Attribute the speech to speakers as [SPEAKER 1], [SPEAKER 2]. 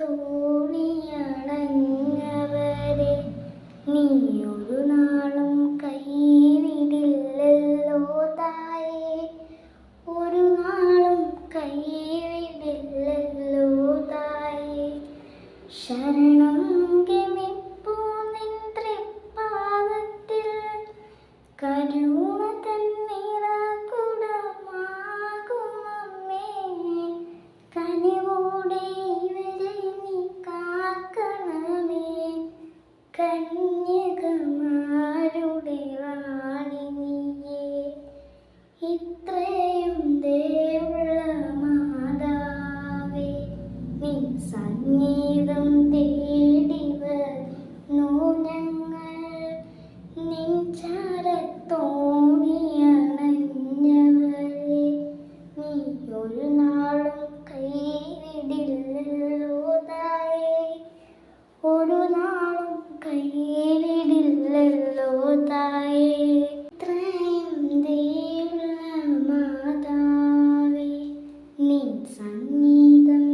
[SPEAKER 1] തോണിയണങ്ങവരെ. നീയൊരു നാളും കൈവിടില്ലല്ലോ തായേ. ഒരു നാളും കൈവിടില്ലല്ലോ തായേ. ശരണം ഗമിപ്പൂ നിൻ തൃപ്പാദത്തിൽ. കരു ഇത്രയും ദേവുള്ള മാതാവേ നീ സംഗീതം തേടിവർ നോ ഞങ്ങൾ. നെഞ്ചാരത്തോണിയണഞ്ഞവരെ നീ ഒരു നാളും കൈവിടില്ലല്ലോ ഒരു നാളും കൈ I need sannidham